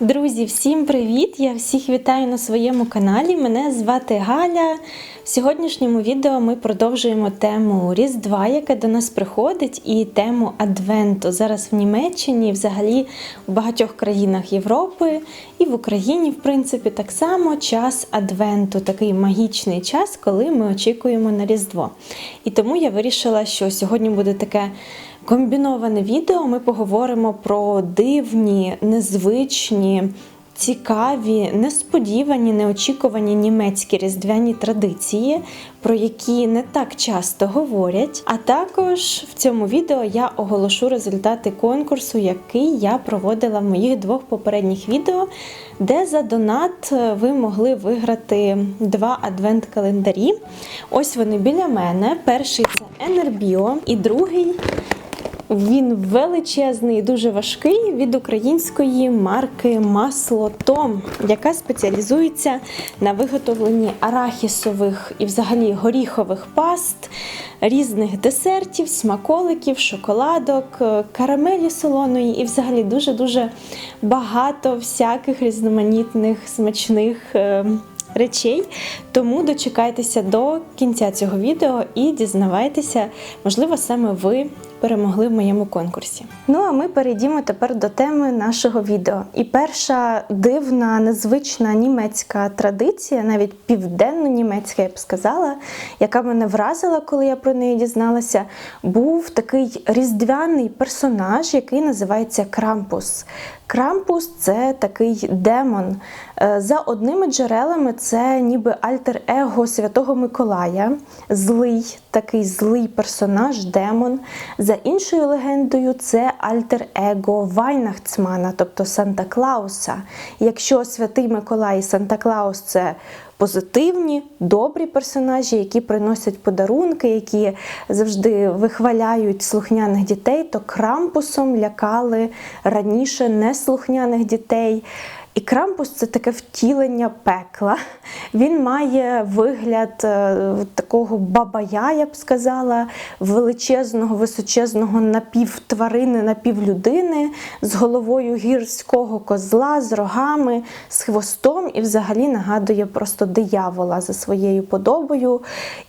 Друзі, всім привіт! Я всіх вітаю на своєму каналі. Мене звати Галя. В сьогоднішньому відео ми продовжуємо тему Різдва, яке до нас приходить, і тему Адвенту. Зараз в Німеччині, взагалі у багатьох країнах Європи і в Україні, в принципі, так само час Адвенту, такий магічний час, коли ми очікуємо на Різдво. І тому я вирішила, що сьогодні буде таке. Комбіноване відео ми поговоримо про дивні, незвичні, цікаві, несподівані, неочікувані німецькі різдвяні традиції, про які не так часто говорять. А також в цьому відео я оголошу результати конкурсу, який я проводила в моїх двох попередніх відео, де за донат ви могли виграти два адвент-календарі. Ось вони біля мене. Перший це Енербіо, і другий. Він величезний, дуже важкий від української марки Масло Том, яка спеціалізується на виготовленні арахісових і взагалі горіхових паст, різних десертів, смаколиків, шоколадок, карамелі солоної і взагалі дуже-дуже багато всяких різноманітних смачних. е, Речей, тому дочекайтеся до кінця цього відео і дізнавайтеся, можливо, саме ви перемогли в моєму конкурсі. Ну а ми перейдімо тепер до теми нашого відео. І перша дивна, незвична німецька традиція, навіть південно-німецька, я б сказала, яка мене вразила, коли я про неї дізналася, був такий різдвяний персонаж, який називається Крампус. Крампус це такий демон. Е, За одними джерелами, це ніби альтер-его Святого Миколая, злий, такий злий персонаж, демон. За іншою легендою, це альтер-его Вайнахцмана, тобто Санта Клауса. Якщо Святий Миколай і Санта Клаус це позитивні, добрі персонажі, які приносять подарунки, які завжди вихваляють слухняних дітей, то крампусом лякали раніше неслухняних дітей. І крампус це таке втілення пекла. Він має вигляд е, такого бабая, я б сказала, величезного, височезного напівтварини, напівлюдини, з головою гірського козла, з рогами, з хвостом і взагалі нагадує просто диявола за своєю подобою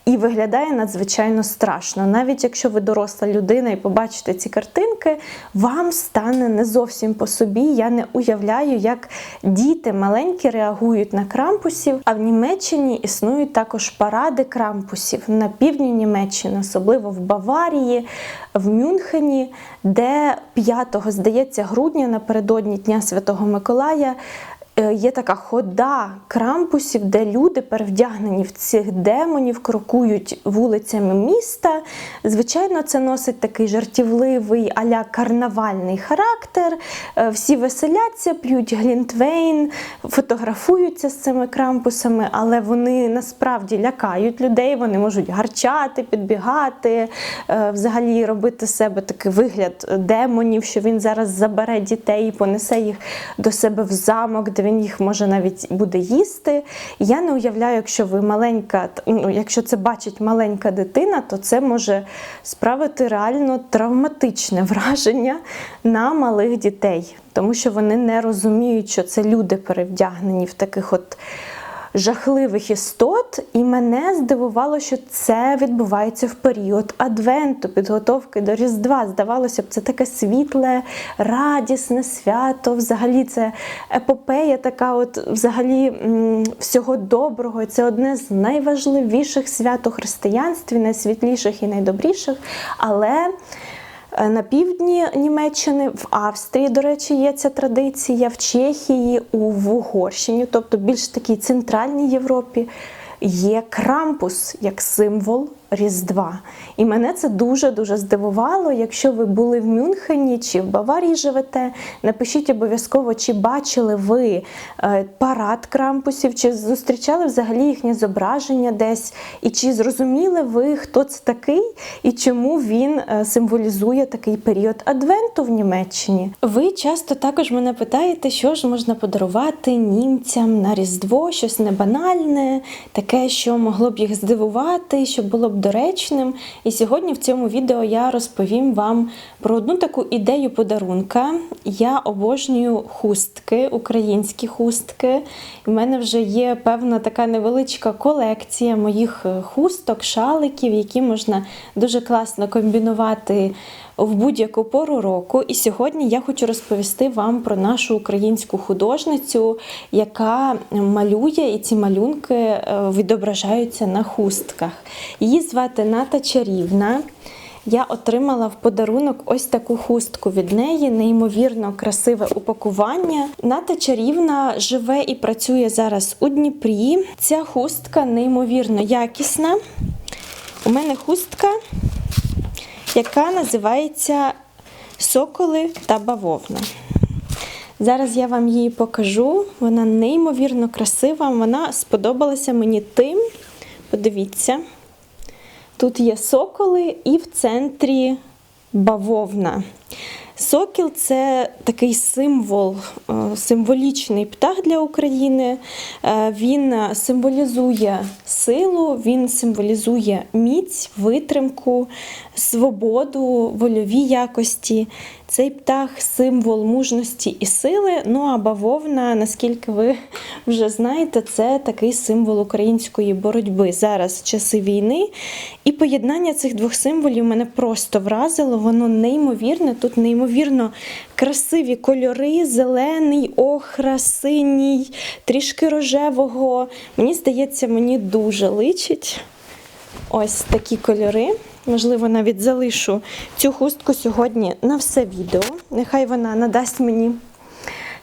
і виглядає надзвичайно страшно. Навіть якщо ви доросла людина і побачите ці картинки, вам стане не зовсім по собі. Я не уявляю, як діти маленькі реагують на крампусів. А в Німеччині існують також паради крампусів на півдні Німеччини, особливо в Баварії, в Мюнхені, де 5, здається, грудня напередодні Дня Святого Миколая. Е, Є така хода крампусів, де люди, перевдягнені в цих демонів, крокують вулицями міста. Звичайно, це носить такий жартівливий аля карнавальний характер. Е, Всі веселяться, п'ють глінтвейн, фотографуються з цими крампусами, але вони насправді лякають людей. Вони можуть гарчати, підбігати, е, взагалі робити себе такий вигляд демонів, що він зараз забере дітей і понесе їх до себе в замок, де він їх може навіть буде їсти. Я не уявляю, якщо ви маленька, ну, якщо це бачить маленька дитина, то це може справити реально травматичне враження на малих дітей, тому що вони не розуміють, що це люди перевдягнені в таких от жахливих істот, і мене здивувало, що це відбувається в період адвенту, підготовки до Різдва. Здавалося б, це таке світле, радісне свято. Взагалі, це епопея, така, от взагалі всього доброго. І Це одне з найважливіших свят у християнстві, найсвітліших і найдобріших. Але на півдні Німеччини, в Австрії, до речі, є ця традиція, в Чехії, у Угорщині, тобто більш такій центральній Європі, є крампус як символ Різдва. І мене це дуже-дуже здивувало. Якщо ви були в Мюнхені чи в Баварії живете, напишіть обов'язково, чи бачили ви е, парад крампусів, чи зустрічали взагалі їхнє зображення десь, і чи зрозуміли ви, хто це такий і чому він е, символізує такий період адвенту в Німеччині. Ви часто також мене питаєте, що ж можна подарувати німцям на Різдво, щось небанальне, таке, що могло б їх здивувати, що було б доречним. І сьогодні в цьому відео я розповім вам про одну таку ідею подарунка. Я обожнюю хустки, українські хустки. У мене вже є певна така невеличка колекція моїх хусток, шаликів, які можна дуже класно комбінувати в будь-яку пору року. І сьогодні я хочу розповісти вам про нашу українську художницю, яка малює, і ці малюнки е, відображаються на хустках. Її звати Ната Чарівна. Я отримала в подарунок ось таку хустку від неї, неймовірно красиве упакування. Ната чарівна живе і працює зараз у Дніпрі. Ця хустка неймовірно якісна. У мене хустка яка називається Соколи та бавовна. Зараз я вам її покажу. Вона неймовірно красива. Вона сподобалася мені тим. Подивіться, тут є соколи і в центрі бавовна. Сокіл це такий символ, е, символічний птах для України. Е, він символізує силу, він символізує міць, витримку, свободу, вольові якості. Цей птах символ мужності і сили. Ну а бавовна, наскільки ви вже знаєте, це такий символ української боротьби. Зараз часи війни. І поєднання цих двох символів мене просто вразило. Воно неймовірне. Тут неймовірно красиві кольори: зелений, охра, синій, трішки рожевого. Мені здається, мені дуже личить ось такі кольори. Можливо, навіть залишу цю хустку сьогодні на все відео. Нехай вона надасть мені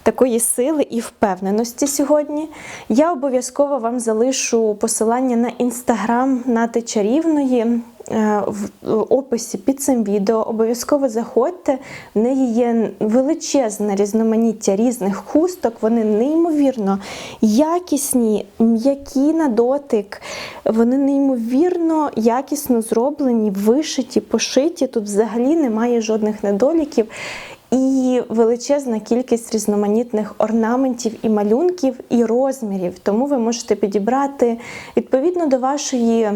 такої сили і впевненості сьогодні. Я обов'язково вам залишу посилання на інстаграм Нати Чарівної. Е, в описі під цим відео обов'язково заходьте. В неї є величезне різноманіття різних хусток, вони неймовірно якісні, м'які на дотик, вони неймовірно якісно зроблені, вишиті, пошиті. Тут взагалі немає жодних недоліків. І величезна кількість різноманітних орнаментів і малюнків і розмірів. Тому ви можете підібрати відповідно до вашої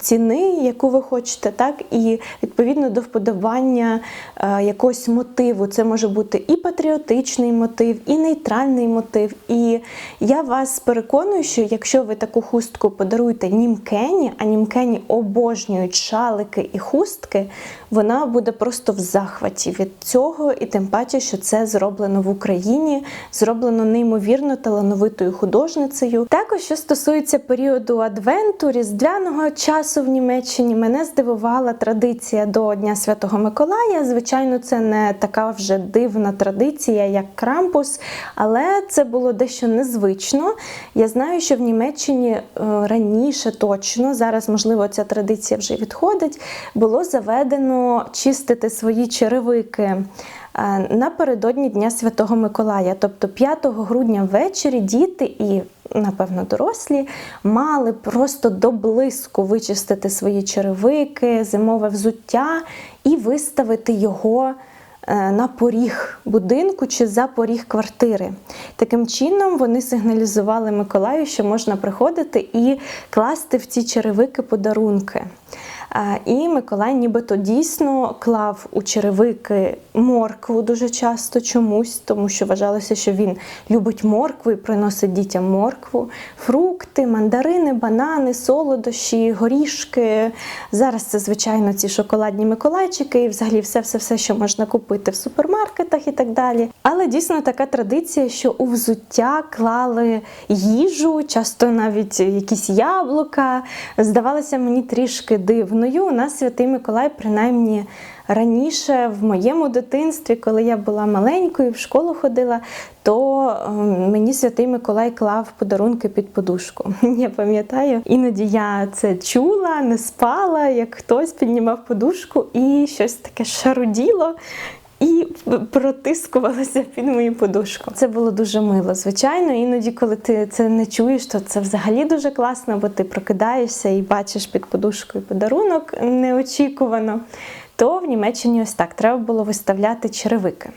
ціни, яку ви хочете, так і відповідно до вподобання е, якогось мотиву. Це може бути і патріотичний мотив, і нейтральний мотив. І я вас переконую, що якщо ви таку хустку подаруєте німкені, а німкені обожнюють шалики і хустки, вона буде просто в захваті від цього, і тим паче, що це зроблено в Україні, зроблено неймовірно талановитою художницею. Також що стосується періоду адвенту, різдвяного часу в Німеччині, мене здивувала традиція до Дня Святого Миколая. Звичайно, це не така вже дивна традиція, як крампус, але це було дещо незвично. Я знаю, що в Німеччині е, раніше точно, зараз, можливо, ця традиція вже відходить, було заведено чистити свої черевики. Е, напередодні Дня Святого Миколая, тобто 5 грудня ввечері діти і напевно, дорослі, мали просто до блиску вичистити свої черевики, зимове взуття і виставити його. Е, на поріг будинку чи за поріг квартири. Таким чином вони сигналізували Миколаю, що можна приходити і класти в ці черевики подарунки. І Миколай нібито дійсно клав у черевики моркву дуже часто чомусь, тому що вважалося, що він любить моркву і приносить дітям моркву, фрукти, мандарини, банани, солодощі, горішки. Зараз це, звичайно, ці шоколадні миколайчики і взагалі все-все-все, що можна купити в супермаркетах і так далі. Але дійсно така традиція, що у взуття клали їжу, часто навіть якісь яблука. Здавалося мені трішки дивно дивною. У нас святий Миколай, принаймні раніше, в моєму дитинстві, коли я була маленькою, в школу ходила, то ем, мені святий Миколай клав подарунки під подушку. Я пам'ятаю, іноді я це чула, не спала, як хтось піднімав подушку і щось таке шаруділо протискувалася під мою подушку. Це було дуже мило. Звичайно, іноді, коли ти це не чуєш, то це взагалі дуже класно, бо ти прокидаєшся і бачиш під подушкою подарунок неочікувано. То в Німеччині ось так треба було виставляти черевики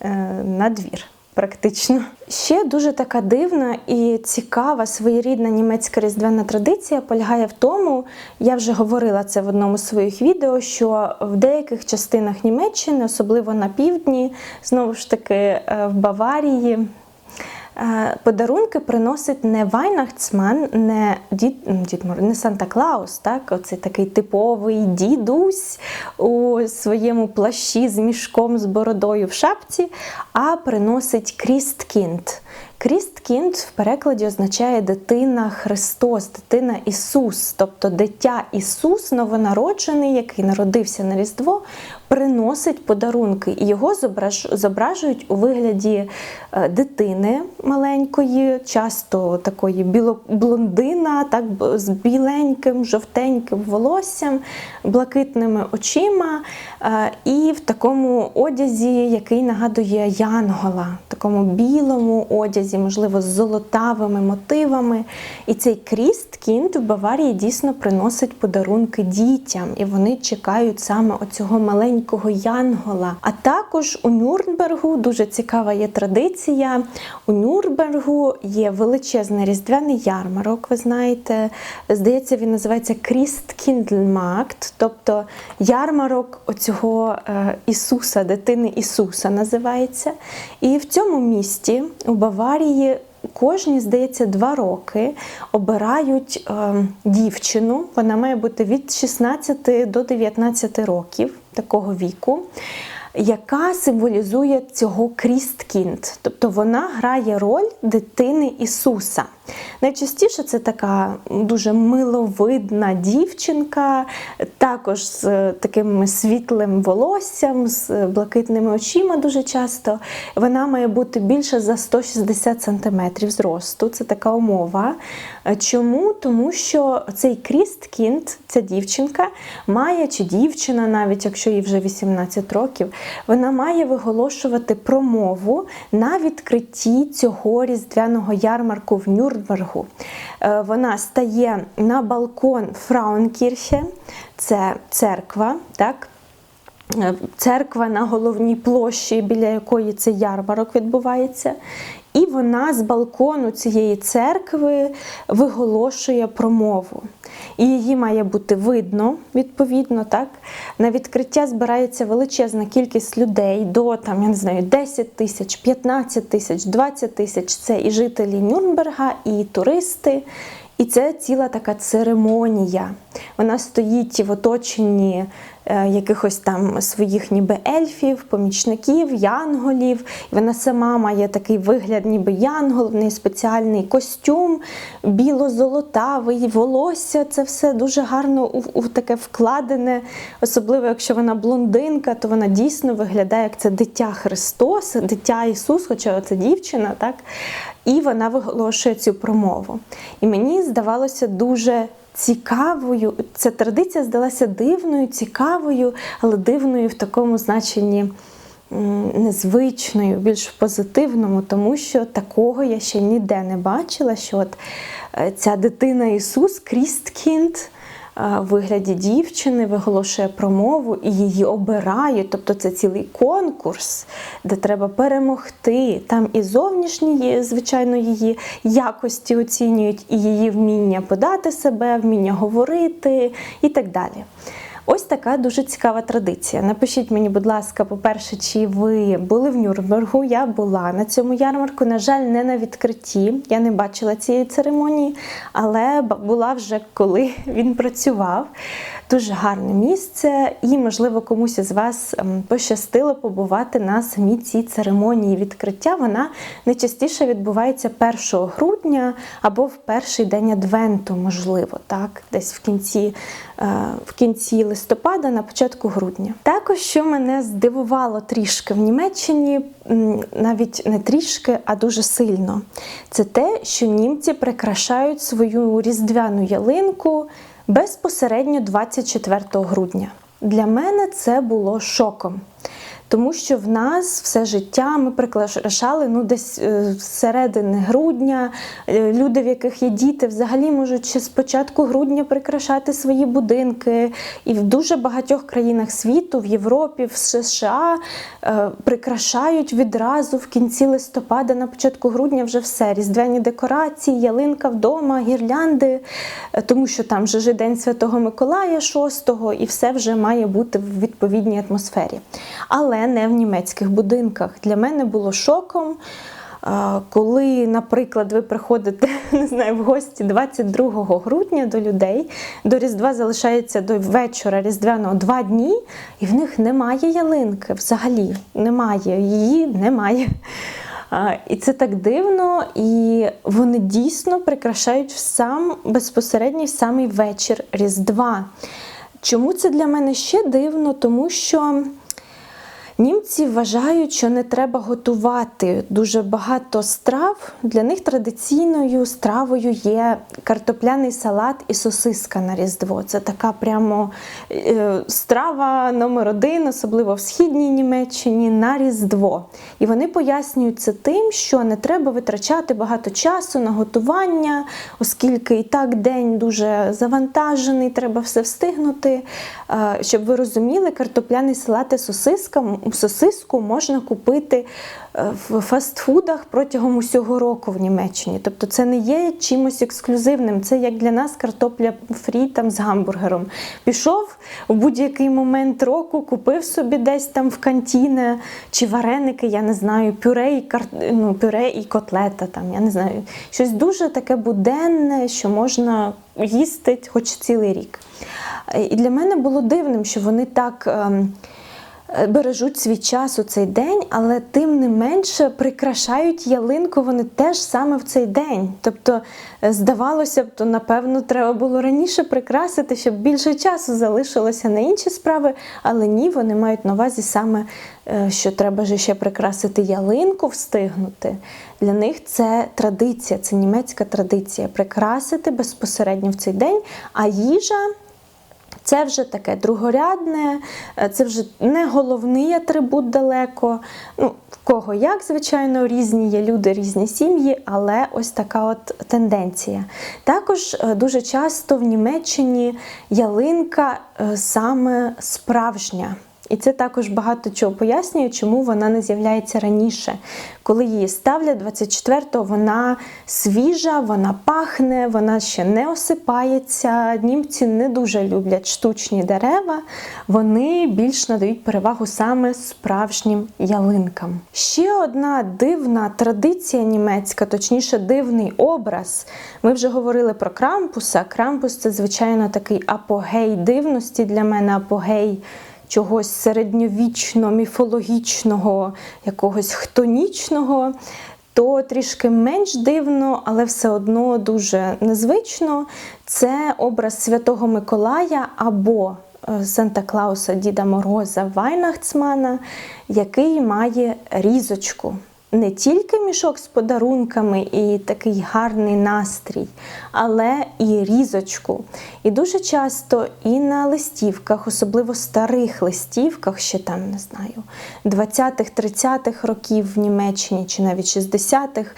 е, на двір. Практично. Ще дуже така дивна і цікава своєрідна німецька різдвяна традиція полягає в тому, я вже говорила це в одному з своїх відео, що в деяких частинах Німеччини, особливо на півдні, знову ж таки е, в Баварії. Е, Подарунки приносить не Вайнахцман, не дід, дід не Санта Клаус, так? Оцей такий типовий дідусь у своєму плащі з мішком з бородою в шапці, а приносить Крісткінд. Крісткінд в перекладі означає дитина Христос, дитина Ісус, тобто дитя Ісус, новонароджений, який народився на Різдво, приносить подарунки. І його зображують у вигляді е, дитини маленької, часто такої білоблондина, так з біленьким, жовтеньким волоссям, блакитними очима, і в такому одязі, який нагадує Янгола, такому білому одязі, можливо, з золотавими мотивами. І цей крісткінд в Баварії дійсно приносить подарунки дітям, і вони чекають саме оцього маленького янгола. А також у Нюрнбергу дуже цікава є традиція. У Нюрнбергу є величезний різдвяний ярмарок. Ви знаєте, здається, він називається Крісткіндлмакт, тобто ярмарок оцього е, Ісуса, дитини Ісуса називається. І в цьому місті у Баварії. Кожні, здається, два роки обирають е, дівчину. Вона має бути від 16 до 19 років такого віку, яка символізує цього крісткінд. Тобто вона грає роль дитини Ісуса. Найчастіше це така дуже миловидна дівчинка, також з е, таким світлим волоссям, з блакитними очима дуже часто. Вона має бути більше за 160 см зросту. Це така умова. Е, Чому? Тому що цей крісткінд, ця дівчинка, має, чи дівчина, навіть якщо їй вже 18 років, вона має виголошувати промову на відкритті цього різдвяного ярмарку в Нюрнбергу. Е, Вона стає на балкон Фрауенкірхе, це церква, так? Е, Церква на головній площі, біля якої цей ярмарок відбувається. І вона з балкону цієї церкви виголошує промову. І її має бути видно, відповідно, так? На відкриття збирається величезна кількість людей до там, я не знаю, 10 тисяч, 15 тисяч, 20 тисяч. Це і жителі Нюрнберга, і туристи. І це ціла така церемонія. Вона стоїть в оточенні якихось там своїх ніби ельфів, помічників, янголів. Вона сама має такий вигляд, ніби янгол, в неї спеціальний костюм, біло-золотавий, волосся. Це все дуже гарно у таке вкладене. Особливо, якщо вона блондинка, то вона дійсно виглядає як це дитя Христос, дитя Ісус, хоча це дівчина, так? І вона виголошує цю промову. І мені здавалося дуже цікавою. Ця традиція здалася дивною, цікавою, але дивною в такому значенні незвичною, більш позитивному, тому що такого я ще ніде не бачила, що от е, ця дитина Ісус, Крісткінд, вигляді дівчини виголошує промову і її обирають. Тобто це цілий конкурс, де треба перемогти. Там і зовнішні, звичайно, її якості оцінюють, і її вміння подати себе, вміння говорити і так далі. Ось така дуже цікава традиція. Напишіть мені, будь ласка, по-перше, чи ви були в Нюрнбергу? Я була на цьому ярмарку. На жаль, не на відкритті. Я не бачила цієї церемонії, але була вже коли він працював. Дуже гарне місце, і, можливо, комусь із вас ем, пощастило побувати на самій цій церемонії відкриття. Вона найчастіше відбувається 1 грудня або в перший день Адвенту, можливо, так, десь в кінці, е, в кінці листопада, на початку грудня. Також, що мене здивувало трішки в Німеччині, навіть не трішки, а дуже сильно, це те, що німці прикрашають свою різдвяну ялинку безпосередньо 24 грудня. Для мене це було шоком. Тому що в нас все життя ми прикрашали ну, десь е, середини грудня. Е, Люди, в яких є діти, взагалі можуть ще з початку грудня прикрашати свої будинки. І в дуже багатьох країнах світу, в Європі, в США е, прикрашають відразу в кінці листопада, на початку грудня вже все. Різдвяні декорації, ялинка вдома, гірлянди, тому що там же ж День Святого Миколая 6-го, і все вже має бути в відповідній атмосфері. Але не в німецьких будинках. Для мене було шоком. Коли, наприклад, ви приходите не знаю, в гості 22 грудня до людей, до Різдва залишається до вечора Різдвяного два дні, і в них немає ялинки взагалі. Немає, її немає. І це так дивно, і вони дійсно прикрашають в сам безпосередньо в самий вечір Різдва. Чому це для мене ще дивно? Тому що Німці вважають, що не треба готувати дуже багато страв. Для них традиційною стравою є картопляний салат і сосиска на Різдво. Це така прямо е, страва номер один, особливо в східній Німеччині, на Різдво. І вони пояснюють це тим, що не треба витрачати багато часу на готування, оскільки і так день дуже завантажений, треба все встигнути. Е, Щоб ви розуміли, картопляний салат і сосиска сосиску можна купити е, в фастфудах протягом усього року в Німеччині. Тобто це не є чимось ексклюзивним. Це як для нас картопля фрі там з гамбургером. Пішов в будь-який момент року, купив собі десь там в кантіне чи вареники, я не знаю, пюре і кар... ну, пюре і котлета. Там, я не знаю, щось дуже таке буденне, що можна їсти хоч цілий рік. І для мене було дивним, що вони так. Ем, бережуть свій час у цей день, але тим не менше прикрашають ялинку вони теж саме в цей день. Тобто, е, здавалося б, то напевно треба було раніше прикрасити, щоб більше часу залишилося на інші справи. Але ні, вони мають на увазі саме, е, що треба ж ще прикрасити ялинку, встигнути. Для них це традиція, це німецька традиція прикрасити безпосередньо в цей день, а їжа. Це вже таке другорядне, е, це вже не головний атрибут далеко. Ну, в кого як, звичайно, різні є люди, різні сім'ї, але ось така от тенденція. Також е, дуже часто в Німеччині ялинка е, саме справжня. І це також багато чого пояснює, чому вона не з'являється раніше. Коли її ставлять 24-го, вона свіжа, вона пахне, вона ще не осипається. Німці не дуже люблять штучні дерева, вони більш надають перевагу саме справжнім ялинкам. Ще одна дивна традиція німецька, точніше, дивний образ. Ми вже говорили про крампуса. Крампус це, звичайно, такий апогей дивності для мене, апогей чогось середньовічно-міфологічного, якогось хтонічного, то трішки менш дивно, але все одно дуже незвично. Це образ Святого Миколая або е, Санта Клауса Діда Мороза Вайнахцмана, який має різочку не тільки мішок з подарунками і такий гарний настрій, але і різочку. І дуже часто і на листівках, особливо старих листівках, ще там, не знаю, 20-х, 30-х років в Німеччині чи навіть 60-х,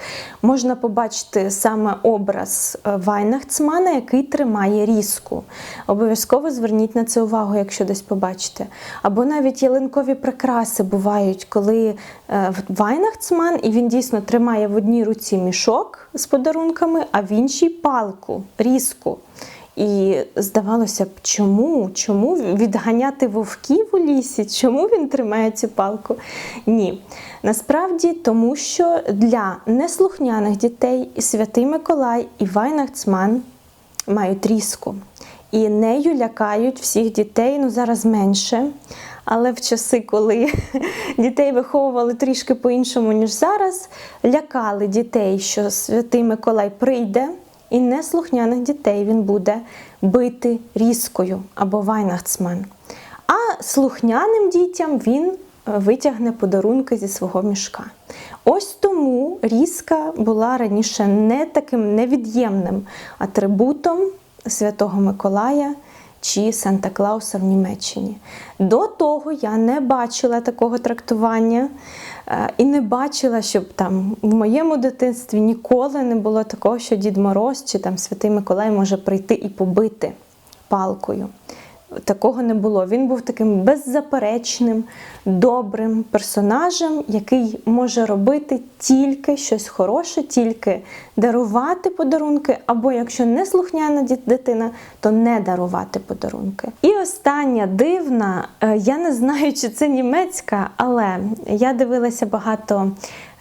можна побачити саме образ е, Вайнахцмана, який тримає різку. Обов'язково зверніть на це увагу, якщо десь побачите. Або навіть ялинкові прикраси бувають, коли е, Вайнахцман і він дійсно тримає в одній руці мішок з подарунками, а в іншій палку, різку. І здавалося б, чому? Чому відганяти вовків у лісі? Чому він тримає цю палку? Ні. Насправді, тому що для неслухняних дітей Святий Миколай і Вайнахцман мають різку. І нею лякають всіх дітей, ну зараз менше. Але в часи, коли дітей виховували трішки по-іншому, ніж зараз, лякали дітей, що Святий Миколай прийде, і неслухняних дітей він буде бити різкою або вайнахцман. А слухняним дітям він е, витягне подарунки зі свого мішка. Ось тому різка була раніше не таким невід'ємним атрибутом Святого Миколая чи Санта Клауса в Німеччині. До того я не бачила такого трактування і не бачила, щоб там в моєму дитинстві ніколи не було такого, що Дід Мороз чи там Святий Миколай може прийти і побити палкою. Такого не було. Він був таким беззаперечним, добрим персонажем, який може робити тільки щось хороше, тільки дарувати подарунки, або якщо не слухняна дитина, то не дарувати подарунки. І остання дивна, е, я не знаю, чи це німецька, але я дивилася багато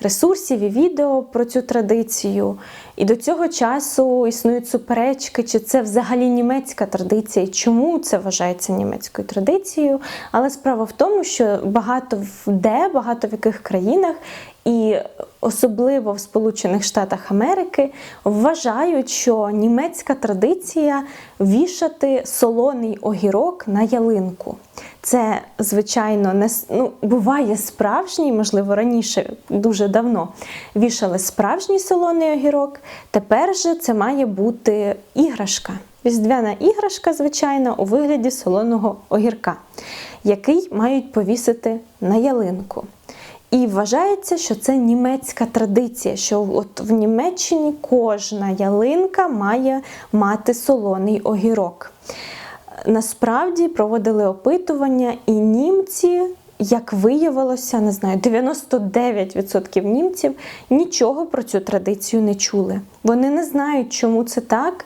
ресурсів і відео про цю традицію. І до цього часу існують суперечки, чи це взагалі німецька традиція, і чому це вважається німецькою традицією. Але справа в тому, що багато де, багато в яких країнах, і особливо в Сполучених Штатах Америки, вважають, що німецька традиція вішати солоний огірок на ялинку. Це, звичайно, не ну, буває справжній, можливо, раніше дуже давно вішали справжній солоний огірок. Тепер же це має бути іграшка. Різдвяна іграшка, звичайно, у вигляді солоного огірка, який мають повісити на ялинку. І вважається, що це німецька традиція, що от в Німеччині кожна ялинка має мати солоний огірок. Насправді проводили опитування, і німці, як виявилося, не знаю, 99% німців нічого про цю традицію не чули. Вони не знають, чому це так.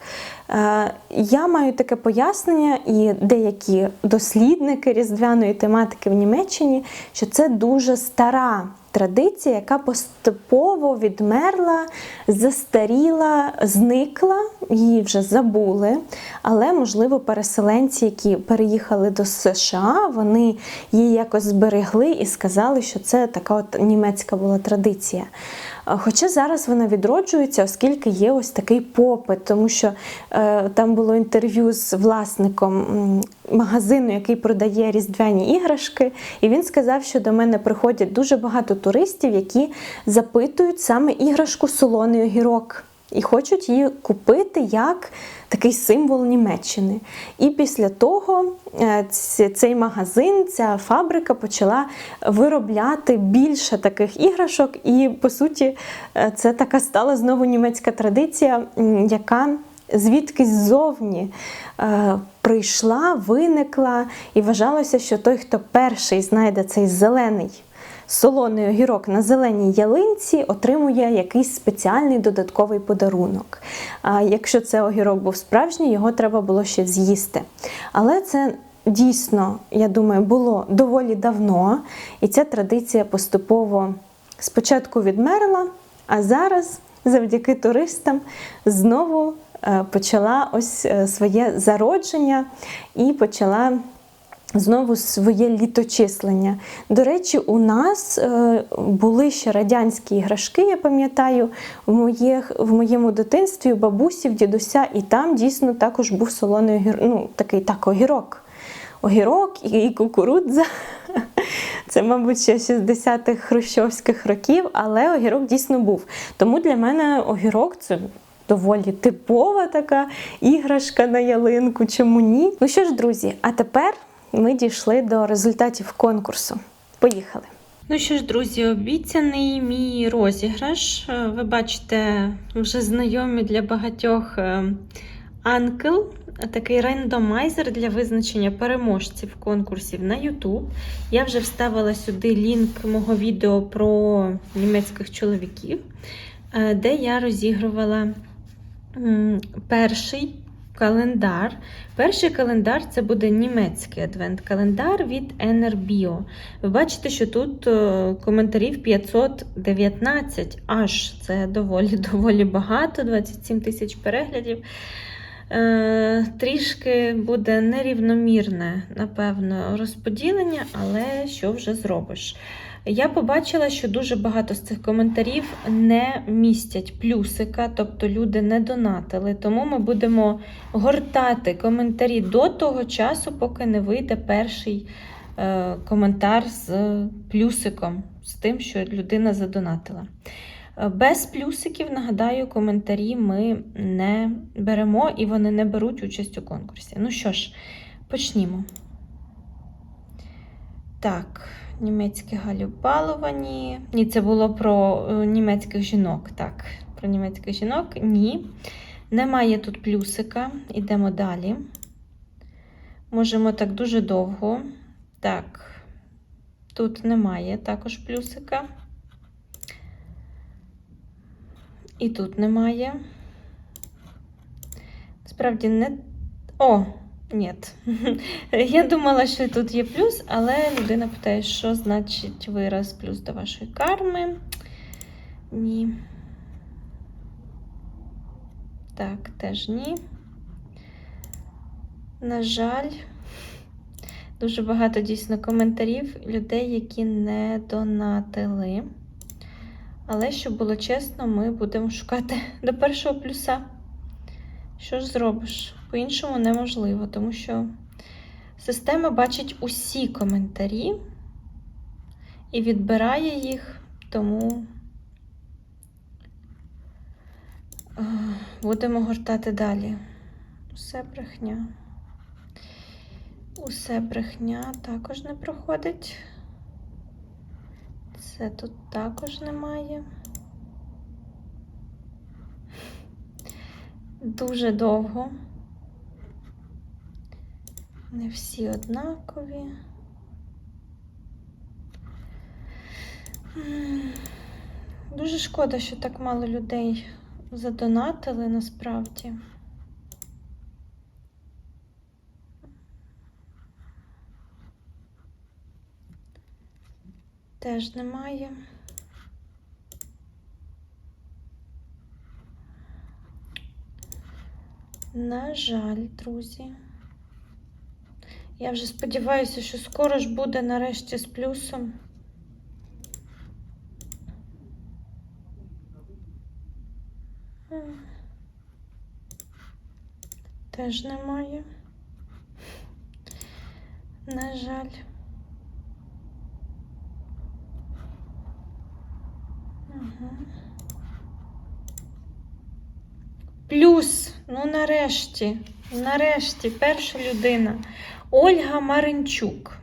Е, Я маю таке пояснення, і деякі дослідники різдвяної тематики в Німеччині, що це дуже стара традиція, яка поступово відмерла, застаріла, зникла, її вже забули. Але, можливо, переселенці, які переїхали до США, вони її якось зберегли і сказали, що це така от німецька була традиція. Хоча зараз вона відроджується, оскільки є ось такий попит, тому що е, там було інтерв'ю з власником магазину, який продає різдвяні іграшки, і він сказав, що до мене приходять дуже багато туристів, які запитують саме іграшку солоний огірок. І хочуть її купити як такий символ Німеччини. І після того е, цей магазин, ця фабрика почала виробляти більше таких іграшок. І по суті, е, це така стала знову німецька традиція, яка звідкись ззовні е, прийшла, виникла, і вважалося, що той, хто перший знайде цей зелений солоний огірок на зеленій ялинці отримує якийсь спеціальний додатковий подарунок. А якщо це огірок був справжній, його треба було ще з'їсти. Але це дійсно, я думаю, було доволі давно, і ця традиція поступово спочатку відмерла, а зараз, завдяки туристам, знову е, почала ось е, своє зародження і почала знову своє літочислення. До речі, у нас е, були ще радянські іграшки, я пам'ятаю, в, моїх, в моєму дитинстві, у бабусі, в дідуся, і там дійсно також був солоний ну, такий так, огірок. Огірок і кукурудза. Це, мабуть, ще 60-х хрущовських років, але огірок дійсно був. Тому для мене огірок це доволі типова така іграшка на ялинку. Чому ні? Ну що ж, друзі, а тепер ми дійшли до результатів конкурсу. Поїхали! Ну що ж, друзі, обіцяний мій розіграш. Е, Ви бачите, вже знайомі для багатьох е, анкел, такий рандомайзер для визначення переможців конкурсів на YouTube. Я вже вставила сюди лінк мого відео про німецьких чоловіків, е, де я розігрувала перший календар. Перший календар це буде німецький адвент-календар від Enerbio. Ви бачите, що тут е, коментарів 519, аж це доволі доволі багато, 27 тисяч переглядів. Е, Трішки буде нерівномірне, напевно, розподілення, але що вже зробиш? Я побачила, що дуже багато з цих коментарів не містять плюсика, тобто люди не донатили. Тому ми будемо гортати коментарі до того часу, поки не вийде перший е, коментар з плюсиком, з тим, що людина задонатила. Е, Без плюсиків, нагадаю, коментарі ми не беремо і вони не беруть участь у конкурсі. Ну що ж, Почнімо. Так, німецькі Галю баловані. Ні, це було про е, німецьких жінок. Так, про німецьких жінок. Ні. Немає тут плюсика. Ідемо далі. Можемо так дуже довго. Так, тут немає також плюсика. І тут немає. Справді не. О, ні. Я думала, що тут є плюс, але людина питає, що значить вираз плюс до вашої карми. Ні. Так, теж ні. На жаль, дуже багато дійсно коментарів людей, які не донатили. Але щоб було чесно, ми будемо шукати до першого плюса. Що ж зробиш? По-іншому неможливо, тому що система бачить усі коментарі і відбирає їх, тому е, будемо гортати далі. Усе брехня. Усе брехня також не проходить. Це тут також немає. Дуже довго. Не всі однакові. Дуже шкода, що так мало людей задонатили насправді. Теж немає. На жаль, друзі. Я вже сподіваюся, що скоро ж буде нарешті з плюсом. Теж немає. На жаль. Ага. Плюс, ну нарешті, нарешті, перша людина Ольга Маринчук.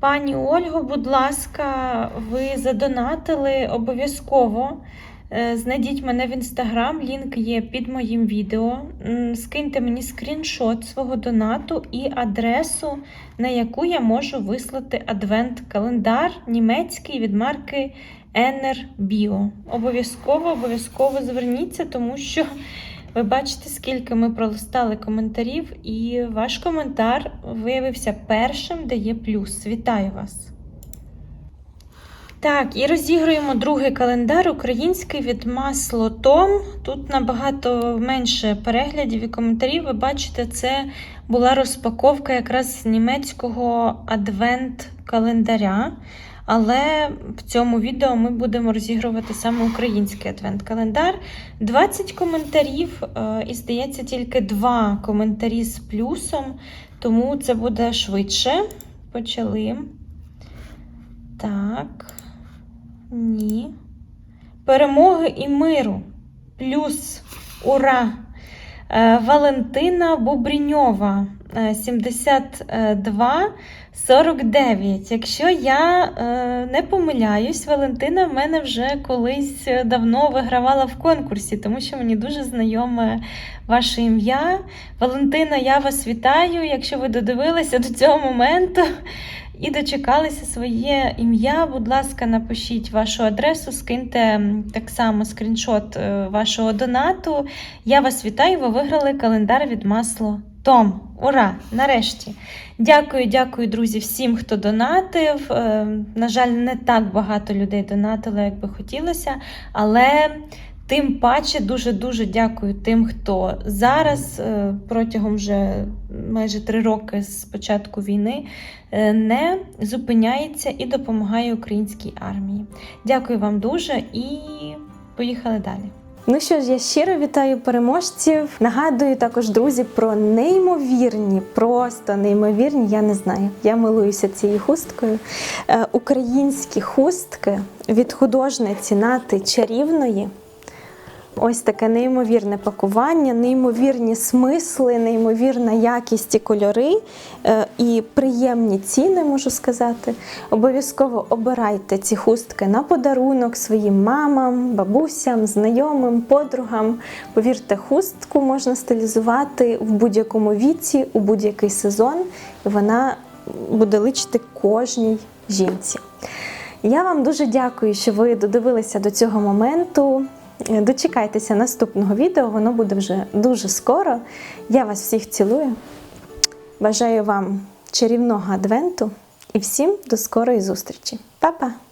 Пані Ольго, будь ласка, ви задонатили обов'язково. Е, Знайдіть мене в інстаграм, лінк є під моїм відео. Скиньте мені скріншот свого донату і адресу, на яку я можу вислати адвент-календар німецький від марки Енер Біо. Обов'язково, обов'язково зверніться, тому що ви бачите, скільки ми пролистали коментарів, і ваш коментар виявився першим, де є плюс. Вітаю вас! Так, і розігруємо другий календар український від Масло Том. Тут набагато менше переглядів і коментарів. Ви бачите, це була розпаковка якраз німецького адвент-календаря. Але в цьому відео ми будемо розігрувати саме український адвент-календар. 20 коментарів, е, і здається, тільки два коментарі з плюсом, тому це буде швидше. Почали. Так. Ні. Перемоги і миру. Плюс. Ура! Е, Валентина Бубріньова. Е, 72 49. Якщо я е, не помиляюсь, Валентина в мене вже колись давно вигравала в конкурсі, тому що мені дуже знайоме ваше ім'я. Валентина, я вас вітаю. Якщо ви додивилися до цього моменту і дочекалися своє ім'я, будь ласка, напишіть вашу адресу, скиньте так само скріншот е, вашого донату. Я вас вітаю, ви виграли календар від масло. Том, ура! Нарешті! Дякую, дякую, друзі, всім, хто донатив. Е, На жаль, не так багато людей донатило, як би хотілося, але тим паче дуже-дуже дякую тим, хто зараз е, протягом вже майже три роки з початку війни е, не зупиняється і допомагає українській армії. Дякую вам дуже і поїхали далі. Ну що ж, я щиро вітаю переможців. Нагадую також, друзі, про неймовірні, просто неймовірні, я не знаю. Я милуюся цією хусткою. Е, українські хустки від художниці Нати Чарівної. Ось таке неймовірне пакування, неймовірні смисли, неймовірна якість і кольори е, і приємні ціни, можу сказати. Обов'язково обирайте ці хустки на подарунок своїм мамам, бабусям, знайомим, подругам. Повірте, хустку можна стилізувати в будь-якому віці, у будь-який сезон, і вона буде личити кожній жінці. Я вам дуже дякую, що ви додивилися до цього моменту. Е, Дочекайтеся наступного відео, воно буде вже дуже скоро. Я вас всіх цілую. Бажаю вам чарівного адвенту і всім до скорої зустрічі. Па-па!